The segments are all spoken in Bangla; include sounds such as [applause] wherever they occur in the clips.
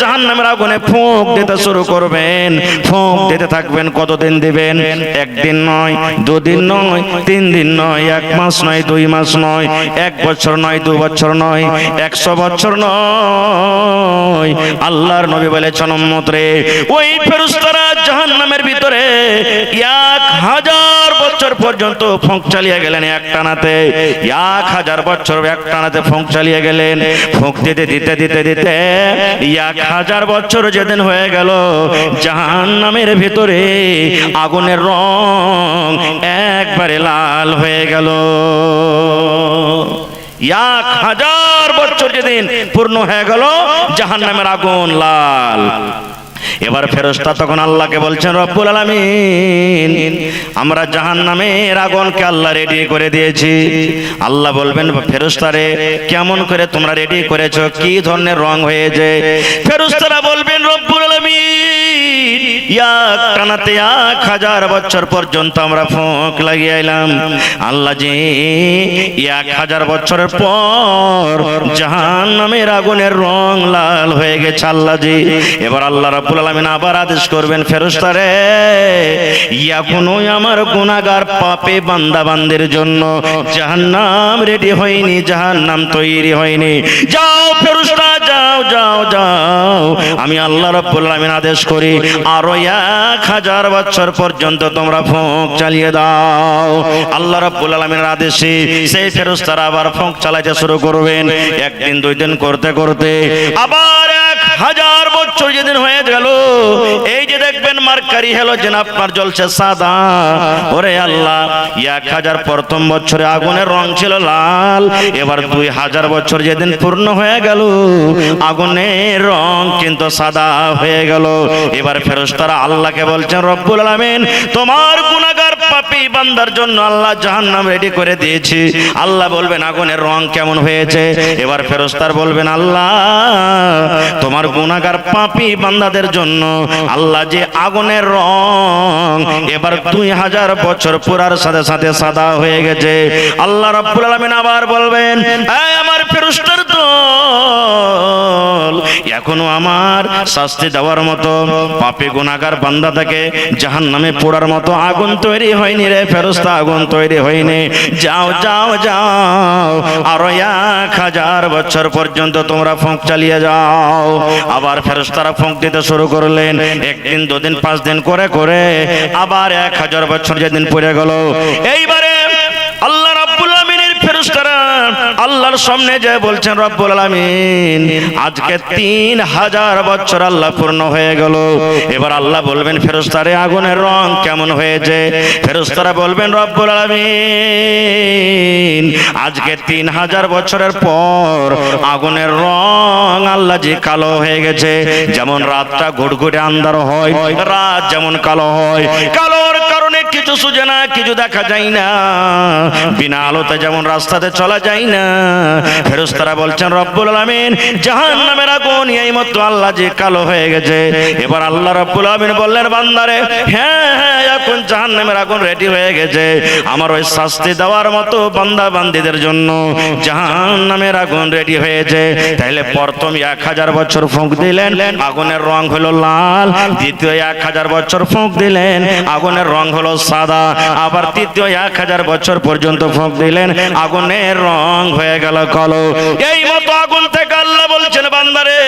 জাহান নামের আগুনে ফুঁক দিতে শুরু করবেন। ফোঁক দিতে থাকবেন কতদিন দিবেন? একদিন নয়, দুদিন নয়, তিন দিন নয়, এক মাস নয়, দুই মাস নয়, এক বছর নয়, দু বছর নয়, একশো বছর নয়। আল্লাহর নবী বলে রে ওই ফেরুস্তারা জাহান নামের ভিতরে এক হাজার বছর পর্যন্ত ফোঁক চালিয়ে গেলেন এক টানাতে। এক হাজার বছর এক টানাতে ফোঁক চালিয়ে গেলেন। ফোঁক দিতে দিতে দিতে দিতে, এক হাজার বছর যেদিন হয়ে গেল জাহান নামের ভিতরে আগুনের রং একবারে লাল হয়ে গেল। এক হাজার বছর যেদিন পূর্ণ হয়ে গেল জাহান নামের আগুন লাল। এবার ফেরস্তা তখন আল্লাহকে বলছেন, রব্বুল আলামিন, আমরা জাহান নামের আগুনকে আল্লাহ রেডি করে দিয়েছি। আল্লাহ বলবেন ফেরস্তারে কেমন করে তোমরা রেডি করেছ? কি ধরনের রং হয়েছে? ফেরস্তারা বলবেন, রব্বুল আলামিন, এক টানাতে এক হাজার বছর পর্যন্ত আমরা ফোঁক লাগিয়ে এলাম আল্লাহ জি এক হাজার বছরের পর জাহান নামের আগুনের রং লাল হয়ে গেছে, আল্লাহ জি এবার আল্লাহ রাব্বুল আলামিন আবার আদেশ করবেন, ফেরেশতারে। এখনও আমার গুনাহগার পাপে বান্দা বান্দের জন্য জাহান্নাম রেডি হয়নি, জাহান্নাম তৈরি হয়নি। যাও ফেরেশতা, যাও যাও যাও। আমি আল্লাহ রাব্বুল আলামিন আদেশ করি, আরও এক হাজার বছর পর্যন্ত তোমরা ফোঁক চালিয়ে দাও। আল্লাহ রাব্বুল আলামিনের আদেশে সেই ফেরেশতারা আবার ফোঁক চালাইতে শুরু করবেন। একদিন, দুই দিন করতে করতে আবার এক হাজার বছর যেদিন হয়ে গেল, এই যে দেখবেন মার্কারি হলো যেন আপনার জ্বলছে সাদা। ওরে আল্লাহ, এক হাজার প্রথম বছরে আগুনের রং ছিল লাল, এবার দুই হাজার বছর যেদিন পূর্ণ হয়ে গেল, আগুনের রং কিন্তু সাদা হয়ে গেল। এবার ফেরস্তারা আল্লাহকে বলছেন, রব্বুল আলামিন, তোমার গুনাহগার পাপী বান্দার জন্য আল্লাহ জাহান্নাম রেডি করে দিয়েছি। আল্লাহ বলবেন, আগুনের রং কেমন হয়েছে? এবার ফেরস্তার বলবেন, আল্লাহ, তোমার গুনাহগার পাপী বান্দাদের জন্য। আল্লাহ যে আগুনের রং, এবার দুই হাজার বছর পুরার সাথে সাথে সাদা হয়ে গেছে। আল্লাহ রাব্বুল আলামিন আবার বলবেন আমার ফেরস্তার দল, এখনও আমার শাস্তি দেওয়ার মতো, পাপে গুনাহগার বান্দা থেকে জাহান নামে পোড়ার মতো আগুন তৈরি হয়নি রে, ফেরস্তা আগুন তৈরি হয়নি। যাও যাও যাও, আরও এক হাজার বছর পর্যন্ত তোমরা ফোঁক চালিয়ে যাও। আবার ফেরস্তারা ফোঁক দিতে শুরু করলেন। একদিন, দুদিন পাঁচ দিন করে করে আবার এক হাজার বছর যেদিন পড়ে গেল। এইবারে আল্লাহর সামনে যে বলছেন, রব্বুল আলামিন, আজকে তিন হাজার বছর আল্লাহ পূর্ণ হয়ে গেল। এবার আল্লাহ বলবেন, ফেরেশতারে, আগুনের রং কেমন হয়েছে? ফেরেশতারা বলবেন, রব্বুল আলামিন, আজকে তিন হাজার বছরের পর আগুনের রং আল্লাহ যে কালো হয়ে গেছে। যেমন রাতটা ঘুটঘুটে আন্ধার হয়, রাত যেমন কালো হয়। কালোর কারণে কিছু সুজে না কিছু দেখা যায় না। বিনা আলোতে যেমন রাস্তাতে চলা যায় না ফেরেশতারা বলছেন, রব্বুল আলামিন, জাহান্নামের আগুন, এই মতো আল্লাহ যে কালো হয়ে গেছে। এবার আল্লাহ রব্বুল আলামিন বললেন, বান্দারে হ্যাঁ হ্যাঁ এখন জাহান্নামের আগুন রেডি হয়ে গেছে। আমার ওই শাস্তি দেওয়ার মতো বান্দা বান্দীদের জন্য জাহান্নামের আগুন রেডি হয়েছে। তাইলে প্রথম এক হাজার বছর ফুঁক দিলেন, আগুনের রং হলো লাল। দ্বিতীয় এক হাজার বছর ফুঁক দিলেন, আগুনের রং হলো সাদা। আবার তৃতীয় এক হাজার বছর পর্যন্ত ফুঁক দিলেন, আগুনের রং হয়ে গেল কালো। এই মতো আগুন থেকে আল্লাহ বলছেন, বান্দারে,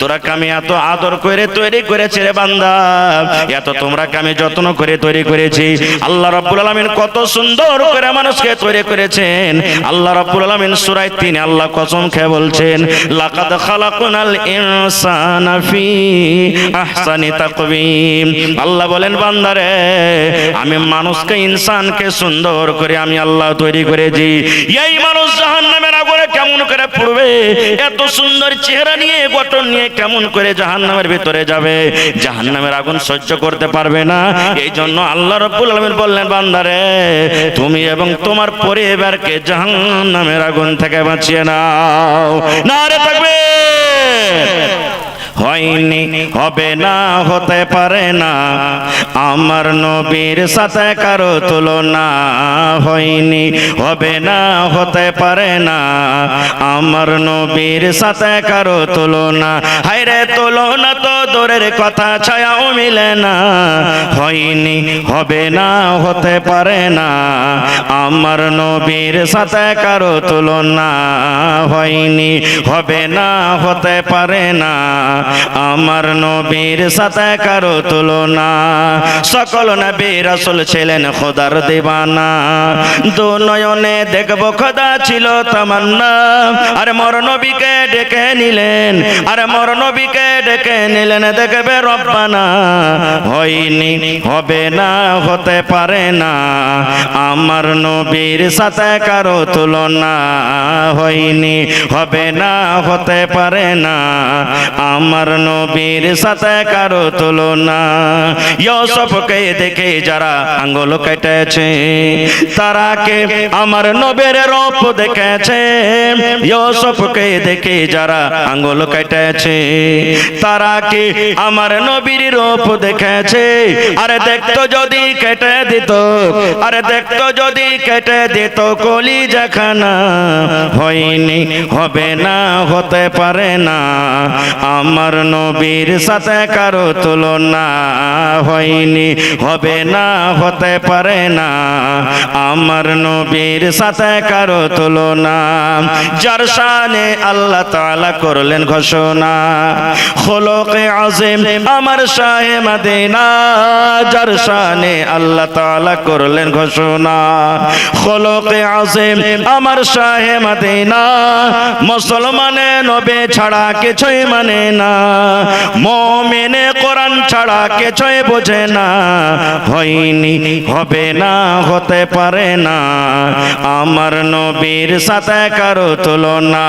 তোরা কামি এত আদর করে তৈরি করেছে রে বান্দা? এত তোমরা কামি যত্ন করে তৈরি করেছি? আল্লাহ রাব্বুল আলামিন কত সুন্দর করে মানুষকে তৈরি করেছেন। আল্লাহ রাব্বুল আলামিন সূরা 3 আল্লাহ কসম খেয়ে বলছেন, লাকাদ খালাকনাল ইনসানা ফি আহসানি তাকবীম আল্লাহ বলেন, বান্দারে, আমি মানুষকে, ইনসানকে সুন্দর করে আমি আল্লাহ তৈরি করেছি। এই মানুষ জাহান নামের আগুনে কেমন করে পড়বে? এত সুন্দর চেহারা নিয়ে, গঠন নিয়ে কেমন করে জাহান নামের ভিতরে যাবে? জাহান নামের আগুন সহ্য করতে পারবে না। এই জন্য আল্লাহ রব্বুল আলামিন বললেন, বান্দারে, তুমি এবং তোমার পরিবারকে জাহান নামের আগুন থেকে বাঁচিয়ে নাও। না রে থাকবে হয়নি হবে না, হতে পারে না। আমার নবীর সাথে কারও তুলনা হয়নি। হবে না, হতে পারে না। আমার নবীর সাথে কারও তুলনা। হায়রে তুলনা তো দূরের কথা, ছায়াও মিলে না। হয়নি, হবে না, হতে পারে না। আমার নবীর সাথে কারও তুলনা হয়নি। হবে না, হতে পারে না। আমার নবীর সাথে কারও তুলনা। সকল নবী রাসূল ছিলেন খোদার দিবানা। দু নয়নে দেখব খোদা ছিল তামান্না। আর মর নবীকে ডেকে নিলেন, আর মর নবীকে ডেকে নিলেন, দেখবে রব্বানা। হয়নি, হবে না, হতে পারে না। আমার নবীর সাথে কারও তুলনা হয়নি, হবে না, হতে পারে না। আমার নবীর সাথে কারও তুলনা। ইয়সফকে দেখে যারা আঙ্গুল কেটেছে, তারা কে আমার নবীর রূপ দেখেছে। ইয়সফকে দেখে যারা আঙ্গুল কেটেছে, তারা কি আমার নবীর রূপ দেখেছে। আরে দেখতো যদি কেটে দিত, আরে দেখতো যদি কেটে দিত, কলি যেখানা হয়নি, হবে না, হতে পারে না। আমার নবীর সাথে কারও তুলনা হয়নি হবে না হতে পারে না। আমার নবীর সাথে কারও তুলনা যার শানে আল্লাহ তাআলা করলেন ঘোষণা। খোলকে আজিম আমার শাহে মদিনা যার শানে আল্লাহ তাআলা করলেন ঘোষণা। খোলকে আজিম আমার শাহে মদিনা মুসলমানে নবে ছাড়া কিছুই মানে না। মোমেনে কোরআন ছাড়া কিছুই বোঝে না। হয়নি, হবে না, হতে পারে না। আমার নবীর সাথে কারও তুলনা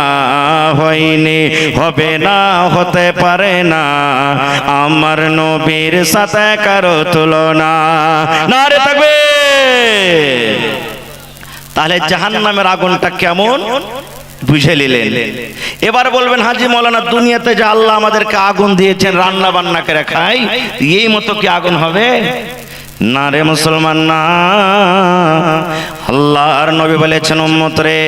হয়নি, হবে না, হতে পারে না। আমার নবীর সাথে কারও তুলনা। না রে থাকবে। তাহলে জাহান্নামের আগুনটা কেমন? বুঝে নিলেন। এবার বলবেন, হাজি মৌলানা, দুনিয়াতে যে আল্লাহ আমাদেরকে আগুন দিয়েছেন রান্না বান্না করে খাই এই মতো কি আগুন হবে? না রে মুসলমান, না। আল্লাহর নবী বলেছেন উম্মত রে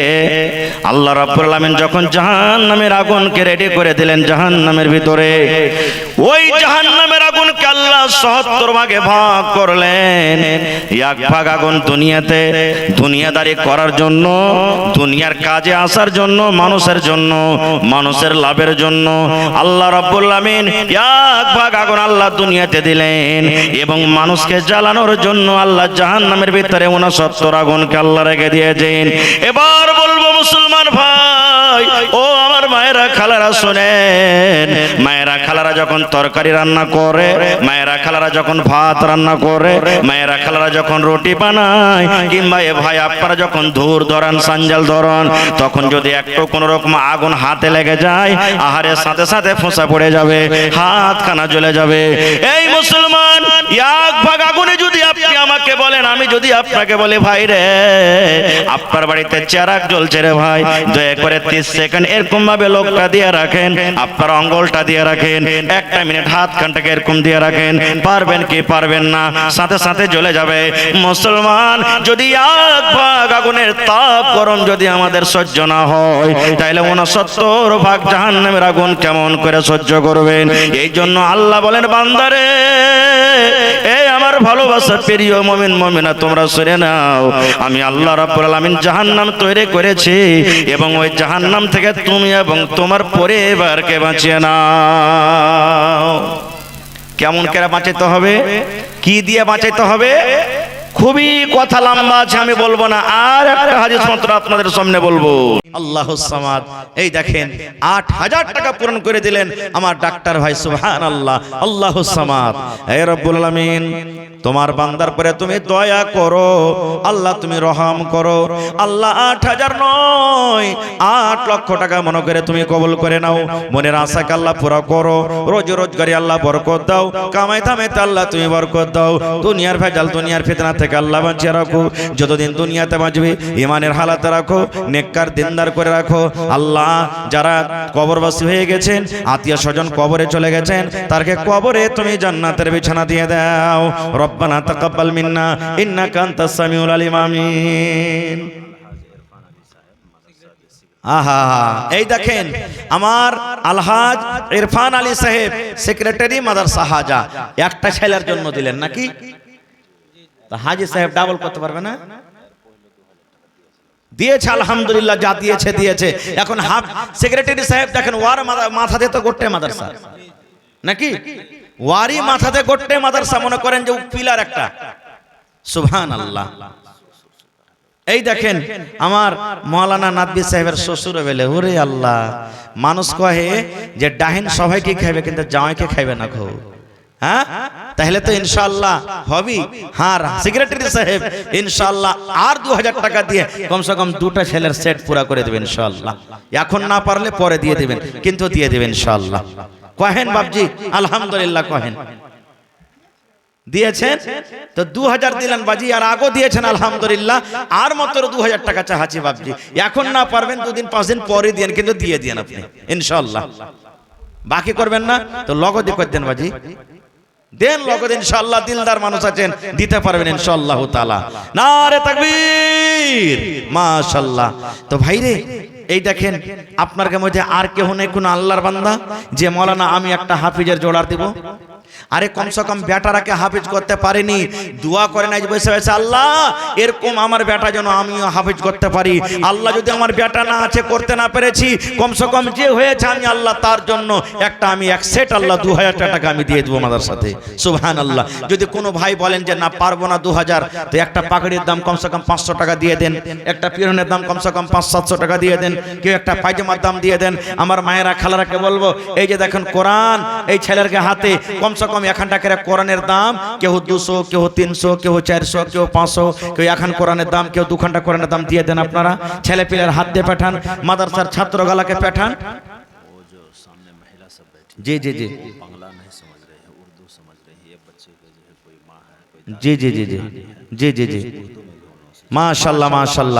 আল্লাহ রাব্বুল আলামিন যখন জাহান্নামের আগুনকে রেডি করে দিলেন জাহান্নামের ভিতরে, ওই জাহান্নামের আগুনকে আল্লাহ ৭০ ভাগে ভাগ করলেন। এক ভাগ আগুন দুনিয়াতে, দুনিয়াদারি করার জন্য, দুনিয়ার কাজে আসার জন্য, মানুষের জন্য, মানুষের লাভের জন্য আল্লাহ রাব্বুল আলামিন এক ভাগ আগুন আল্লাহ দুনিয়াতে দিলেন এবং মানুষকে জ্বালানোর জন্য আল্লাহ জাহান্নামের ভিতরে 69 আগুনকে আল্লাহ রেখে দিয়েছেন এবার বলব, মুসলমান ভাই, ও আমার মায়েরা খালারা শুনেন। মায়েরা খালারা যখন তরকারি রান্না করে, মায়েরা খালারা যখন ভাত রান্না করে, মায়েরা খালারা যখন রুটি বানায়, কিংবা এ ভাই আপনারা যখন ধূর ধরান, সাঞ্জাল ধরান, তখন যদি একটু কোনো রকম আগুন হাতে লেগে যায় আহারের সাথে সাথে ফোঁসা পড়ে যাবে হাত খানা জ্বলে যাবে। এই মুসলমান এক ভাগ আগুনে যদি আপনি আমাকে বলেন, আমি যদি আপনাকে বলে, ভাই রে, আপনার বাড়িতে চেরাক জ্বলছে রে ভাই, দয়া করে তিরিশ সেকেন্ড এরকম ভাবে লোকটা দিয়ে রাখেন, আপনার অঙ্গলটা দিয়ে রাখেন, একটা মিনিট হাত খানটাকে এরকম দিয়ে রাখেন, পারবেন কি পারবেন না, সাথে সাথে জ্বলে যাবে। মুসলমান, যদি এক ভাগ আগুনের তাপ গরম যদি আমাদের সহ্য না হয় তাহলে উনসত্তর ভাগ জাহান্নামের আগুন কেমন করে সহ্য করবেন? এই জন্য আল্লাহ বলেন, বান্দারে এই আমার ভালোবাসা প্রিয় মমিন, মমিনা, তোমরা সরে নাও। আমি আল্লাহ রাব্বুল আলামিন জাহান্নাম তৈরি করেছি এবং ওই জাহান্নাম থেকে তুমি এবং তোমার পরিবারকে বাঁচিয়ে নাও। কেমন করে বাঁচাইতে হবে? কি দিয়ে বাঁচাইতে হবে? খুবই কথা লম্বা আছে, আমি বলব না। আর একটা হাদিস মাত্র আপনাদের সামনে বলব। আল্লাহ সামাদ, এই দেখেন, আট হাজার টাকা পূরণ করে দিলেন আমার ডাক্তার ভাই সুবহান আল্লাহ আল্লাহ সামাদ রব্বুল তোমার বান্দার পরে তুমি দয়া করো, আল্লাহ তুমি রহম করো। আল্লাহ আট হাজার নয়, আট লক্ষ টাকা মনে করে তুমি কবুল করে নাও। মনের আশাকে আল্লাহ পুরো করো, রোজ রোজগারি আল্লাহ বরকত দাও। কামাই থামাইতে আল্লাহ তুমি বরকত দাও। দুনিয়ার ভেজাল, দুনিয়ার ফিতনা থেকে আল্লাহ বাঁচিয়ে রাখো, যতদিন দুনিয়াতে বাঁচবে ইমানের হালাতে রাখো, নেককার দিনদার করে রাখো। আল্লাহ যারা কবরবাসী হয়ে গেছেন, আত্মীয় স্বজন কবরে চলে গেছেন, তারকে কবরে তুমি জান্নাতের বিছানা দিয়ে দাও। রব্বানা তাকাব্বাল মিন্না, ইন্নাকা আনতাস সামিউল আলিম, আমিন। আহা, এই দেখেন, আমার আলহাজ ইরফান আলী সাহেব, সেক্রেটারি মাদার সাহাজা একটা ছেলের জন্য দিলেন নাকি? তা হাজি সাহেব ডাবল করতে পারবে না? দিয়েছে আলহামদুলিল্লাহ যা দিয়েছে দিয়েছে। এখন হাফ সেক্রেটারি সাহেব দেখেন ওয়ার মাথা- মাথাতে তো গোটে মাদারসা। নাকি? ওয়ারি মাথাতে গোটে মাদারসা মনে করেন যে পিলার একটা। সুভান আল্লাহ এই দেখেন আমার মৌলানা নাদবি সাহেবের শ্বশুর বেলে ওরে আল্লাহ মানুষ কহে যে ডাহিন সবাইকে খাইবে কিন্তু জামাইকে খাইবে না খো হ্যাঁ? তাহলে তো ইনশাল্লাহ হবি হ্যাঁ সেক্রেটারি সাহেব ইনশাল্লাহ আর দু হাজার টাকা দিয়ে কমসে কম দুটা ছেলের সেট পুরা করে দেবেন ইনশাল্লাহ এখন না পারলে পরে দিয়ে দেবেন, কিন্তু দিয়ে দেবেন ইনশাল্লাহ কহেন বাবজি আলহামদুলিল্লাহ কহেন। দিয়েছেন? তো দু হাজার দিলেন বাজি, আর আগো দিয়েছেন, আলহামদুলিল্লাহ। আর মাত্র দু হাজার টাকা চাহাচ্ছি বাবজি এখন না পারবেন, দুদিন, পাঁচ দিন পরে দিন কিন্তু দিয়ে দিন আপনি ইনশাল্লাহ বাকি করবেন না, তো লগদি করে দেন বাজি। দেন লগদ ইনশাল্লাহ দিলদার মানুষ আছেন, দিতে পারবেন ইনশাল্লাহ তালা না রে তাকবীর। মাশাল্লাহ তো ভাই রে এই দেখেন, আপনার মধ্যে আর কেহ নেই, কোন আল্লাহর বান্দা? যে মৌলানা, আমি একটা হাফিজের জোড়া দিব। আরে কমসে কম বেটারাকে হাফিজ করতে পারেনি। দোয়া করে নাই বসে বসে, আল্লাহ, এরকম আমার বেটা যেন আমিও হাফিজ করতে পারি। আল্লাহ যদি আমার বেটা না আছে, করতে না পেরেছি, কমসে কম যে হয়েছে আমি আল্লাহ, তার জন্য একটা আমি এক সেট আল্লাহ, দু হাজার টাকা আমি দিয়ে দেবো আমাদের সাথে। সুবহান আল্লাহ যদি কোনো ভাই বলেন যে, না, পারব না দু হাজার তো একটা পাকড়ির দাম কমসে কম পাঁচশো টাকা দিয়ে দেন। একটা পিরনের দাম কমসে কম পাঁচ সাতশো টাকা দিয়ে দেন। কেউ একটা পায়জামার দাম দিয়ে দেন আমার মায়েরা খালারাকে বলবো এই যে দেখেন কোরআন এই ছেলেরকে হাতে কমসে কম এখন টাকার কোরআনের দাম কেউ দুশো কেউ তিনশো কেউ চারশো কেউ পাঁচশো কেউ এখন কোরআনের দাম কেউ দু ঘন্টা কোরআনের দাম দিয়ে দেন আপনারা ছেলে পিলের হাত দিয়ে পাঠান মাদ্রাসার ছাত্র গালাকে পাঠান वो जो सामने महिला सब बैठी জি জি জি बांग्ला नहीं समझ रहे हैं उर्दू समझ रहे हैं ये बच्चे के जो ماشاءاللہ ماشاءاللہ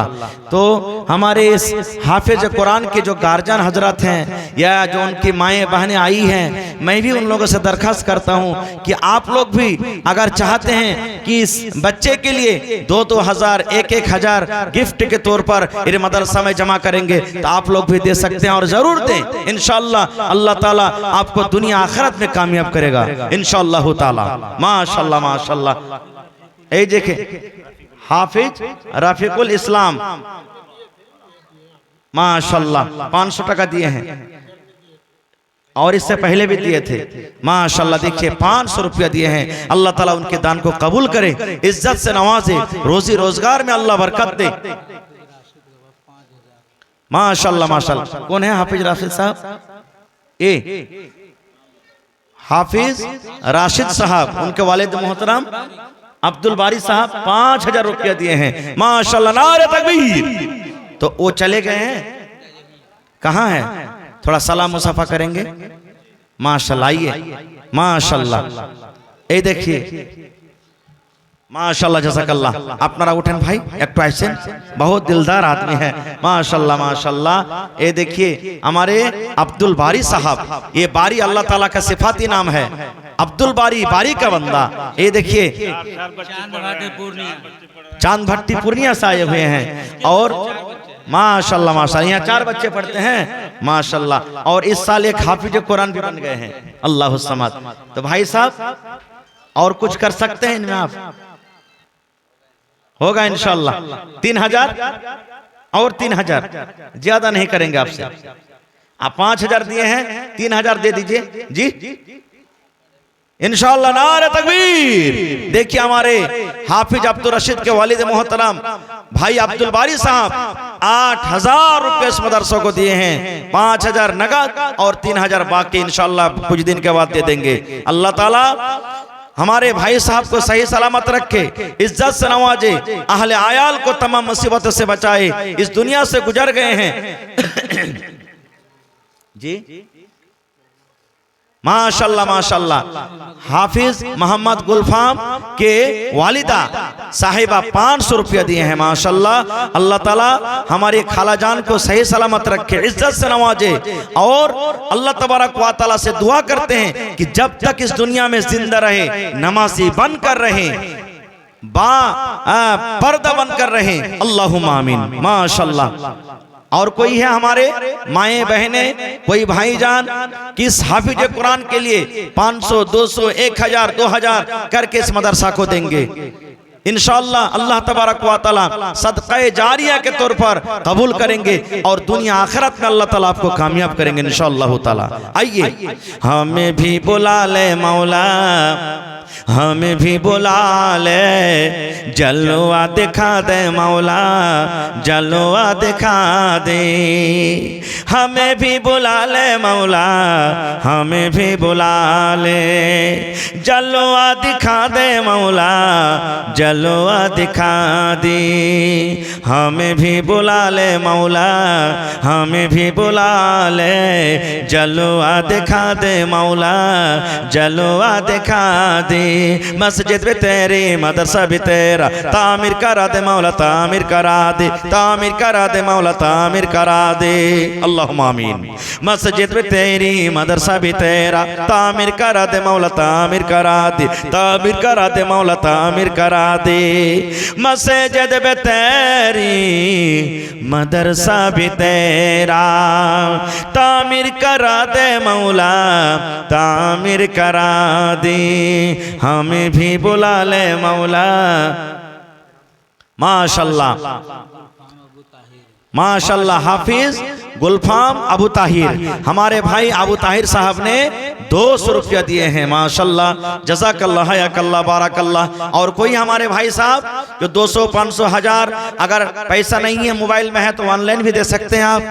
تو ہمارے اس حافظ قرآن کے جو گارجان حضرت ہیں یا جو ان کی مائیں بہنیں آئی ہیں میں بھی ان لوگوں سے درخواست کرتا ہوں کہ آپ لوگ بھی اگر چاہتے ہیں کہ اس بچے کے لیے دو دو ہزار ایک ایک ہزار گفٹ کے طور پر میرے مدرسہ میں جمع کریں گے تو آپ لوگ بھی دے سکتے ہیں اور ضرور دیں۔ انشاءاللہ اللہ تعالیٰ آپ کو دنیا آخرت میں کامیاب کرے گا۔ انشاءاللہ تعالیٰ۔ ماشاءاللہ ماشاءاللہ۔ اے دیکھیں حافظ رفیق الاسلام. ماشاءاللہ، پانچ سو ٹکا دیے ہیں۔ اور اس سے پہلے بھی دیے تھے۔ ماشاءاللہ دیکھئے پانچ سو روپیہ دیے ہیں۔ اللہ تعالیٰ ان کے دان کو قبول کرے، عزت سے نوازے، روزی روزگار میں اللہ برکت دے۔ ماشاءاللہ ماشاءاللہ۔ کون ہے حافظ راشد صاحب؟ اے۔ حافظ راشد صاحب، ان کے والد محترم؟ عبد الباری صاحب پانچ ہزار روپیہ دیے ہیں۔ ماشاء اللہ نعرہ تکبیر۔ تو وہ چلے گئے ہیں۔ کہاں ہے تھوڑا سلام مصافہ کریں گے۔ ماشاء اللہ آئیے۔ ماشاء اللہ یہ دیکھیے देखिए माशाल्लाह जजाकल्लाह আপনারা उठें भाई एक आइसेन बहुत दिलदार आदमी है माशाल्लाह माशाल्लाह ये देखिए हमारे अब्दुल बारी साहब ये बारी अल्लाह ताला का सिफाती नाम है अब्दुल बारी बारी का बंदा ये देखिए चांद भट्टी पूर्णिया से आए हुए हैं और माशाल्लाह माशाल्लाह यहाँ चार बच्चे पढ़ते हैं माशाल्लाह और इस साल एक हाफिज कुरान भी बन गए हैं अल्लाह समाद तो भाई साहब और कुछ कर सकते हैं इनमें आप ہوگا انشاءاللہ۔ تین ہزار اور تین ہزار۔ زیادہ نہیں کریں گے آپ سے۔ آپ پانچ ہزار دیے ہیں، تین ہزار دے دیجیے۔ جی؟ انشاءاللہ، نعرہ تکبیر۔ دیکھیے ہمارے حافظ عبد الرشید کے والد محترم بھائی عبد الباری صاحب، آٹھ ہزار روپے اس مدرسوں کو دیے ہیں۔ پانچ ہزار نگت اور تین ہزار باقی انشاءاللہ کچھ دن کے بعد دے دیں گے۔ اللہ تعالیٰ ہمارے بھائی صاحب کو صحیح سلامت رکھے، عزت سے نوازے، اہل عیال کو تمام مصیبتوں سے بچائے، اس دنیا سے گزر گئے ہیں۔ [coughs] جی؟ ماشاءاللہ ماشاءاللہ۔ حافظ محمد گلفام کے والدہ صاحبہ پانچ سو روپیہ دیے ہیں، ماشاءاللہ۔ اللہ تعالی ہمارے خالہ جان کو صحیح سلامت رکھے، عزت سے نوازے۔ اور اللہ تبارک و تعالی سے دعا کرتے ہیں کہ جب تک اس دنیا میں زندہ رہے نمازی بن کر رہے با پردہ بن کر رہے اللہم آمین۔ ماشاءاللہ۔ اور کوئی ہے ہمارے مائیں بہنیں کوئی بھائی جان کس حافظ قرآن کے لیے پانچ سو دو سو ایک ہزار دو ہزار کر کے اس مدرسہ کو دیں گے۔ انشاءاللہ اللہ تبارک و تعالی صدقہ جاریہ کے طور پر قبول کریں گے اور دنیا آخرت میں اللہ تعالیٰ آپ کو کامیاب کریں گے انشاءاللہ تعالی۔ آئیے۔ ہمیں بھی بلا لے مولا۔ हमें भी बुला ले जलवा दिखा दे मौला जलवा दिखा दे ہمیں بھی بلا لے مولا، ہمیں بھی بلا لے۔ جلوہ دکھا دے مولا، جلوہ دکھا دی۔ ہمیں بھی بلا لے مولا، ہمیں بھی بلا لے۔ جلوہ دکھا دے مولا، جلوہ دکھا دی۔ مسجد بھی تیری، مدرسہ بھی تیرا۔ تعمیر کرا دے مولا، تعمیر کرا دے۔ تعمیر کرا دے مولا، تعمیر کرا دے۔ اللہم آمین۔ مسجد بھی تیری، مدرسہ بھی تیرا۔ تعمیر کرا دے مولا، تعمیر کرا دے۔ تعمیر کرا دے مولا، تعمیر کرا دے۔ مسجد بھی تیری، مدرسہ بھی تیرا۔ تعمیر کرا دے مولا، تعمیر کرا دے۔ ہمیں بھی بلا لے مولا۔ ماشاءاللہ۔ ماشاءاللہ، حافظ۔ گلفام ابو تاہیر ہمارے بھائی ابو تاہیر صاحب نے دو سو روپیہ دیے ہیں، ماشاءاللہ جزاک اللہ یا اللہ بارک اللہ اور کوئی ہمارے بھائی صاحب جو دو سو، پانچ سو، ہزار، اگر پیسہ نہیں ہے، موبائل میں ہے تو آن لائن بھی دے سکتے ہیں آپ۔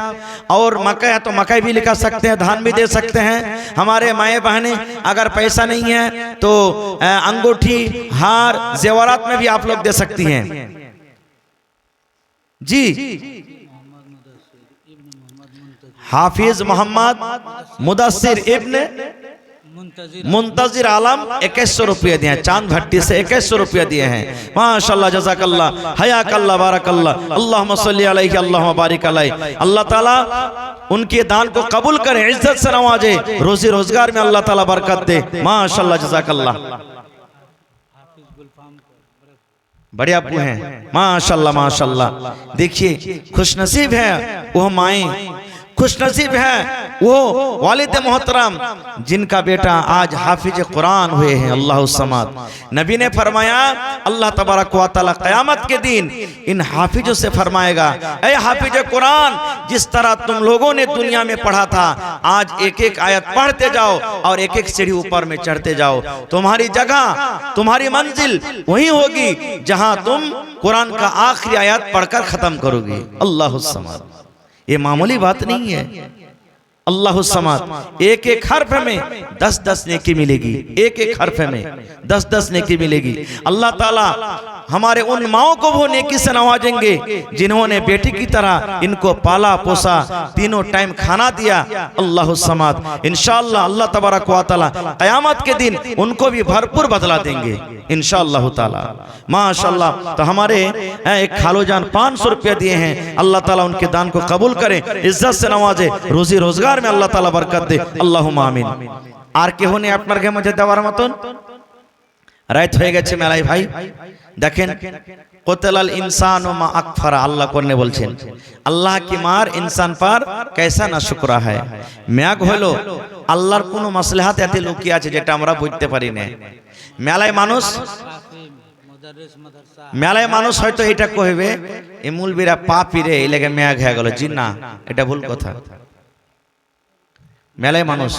اور مکہ ہے تو مکہ بھی لکھا سکتے ہیں، دھان بھی دے سکتے ہیں۔ ہمارے مائیں بہنیں، اگر پیسہ نہیں ہے تو انگوٹھی، ہار، زیورات میں بھی آپ لوگ دے سکتی ہیں۔ جی۔ حافظ محمد مدسر ابن منتظر عالم اکیس سو روپیہ دیا ہے چاند بھٹی سے اکیس سو روپیہ دیے ہیں۔ ماشاءاللہ جزاک اللہ حیاک اللہ بارک اللہ اللہم صلی علیہ، اللہم بارک علیہ۔ اللہ تعالیٰ ان کی دان کو قبول کریں عزت سے نوازے۔ روزی روزگار میں اللہ تعالیٰ برکت دے۔ ماشاءاللہ جزاک اللہ بڑے ابو ہیں۔ ماشاءاللہ ماشاءاللہ۔ دیکھئے خوش نصیب ہیں۔ وہ مائیں خوش نصیب ہیں وہ والد محترم، جن کا بیٹا آج حافظ قرآن ہوئے ہیں، اللہ السماد نبی نے فرمایا، اللہ تبارک و تعالی قیامت کے دن ان حافظوں سے فرمائے گا، اے حافظ قرآن، جس طرح تم لوگوں نے دنیا میں پڑھا تھا، آج ایک ایک آیت پڑھتے جاؤ اور ایک ایک سیڑھی اوپر میں چڑھتے جاؤ۔ تمہاری جگہ، تمہاری منزل وہی ہوگی، جہاں تم قرآن کا آخری آیت پڑھ کر ختم کرو گی۔ اللہ السماد یہ معمولی بات نہیں ہے۔ اللہ السماد ایک ایک حرف میں دس دس نیکی ملے گی۔ ایک ایک حرف میں دس دس نیکی ملے گی۔ اللہ تعالیٰ ہمارے ان ماں کو وہ نیکی سے نوازیں گے جنہوں نے بیٹی کی طرح ان کو پالا پوسا، تینوں ٹائم کھانا دیا۔ اللہ السماد انشاءاللہ اللہ تبارک و تعالی قیامت کے دن ان کو بھی بھرپور بدلا دیں گے۔ انشاءاللہ تعالی۔ ماشاءاللہ، تو ہمارے ایک خالو جان پان سو روپیہ دیئے ہیں۔ اللہ تعالی ان کے دان کو قبول کریں عزت سے نوازے، روزی روزگار میں اللہ تعالی برکت دے۔ اللہم آمین۔ آرکی ہونے اپنے گے مجھے دوار مطن رائت ہوئے হয়ে چھے میلائی بھائی۔ দেখেন, কোতেলাল ইনসান ও মা আকফারা, আল্লাহ করনে বলছেন, আল্লাহ কি মার ইনসান পার? কেসা না শুক্রা হয়। ম্যাগ হলো আল্লাহর কোনো মাসলেহাত এতে লুকিয়ে আছে যেটা আমরা বুঝতে পারি না। মেলায় মানুষ মেলায় মানুষ হয়তো এটা কইবে এই মুলবিরা পাপি রে, এই লেগে ম্যাগ হয়ে গেল। জি না এটা ভুল কথা। মেলায় মানুষ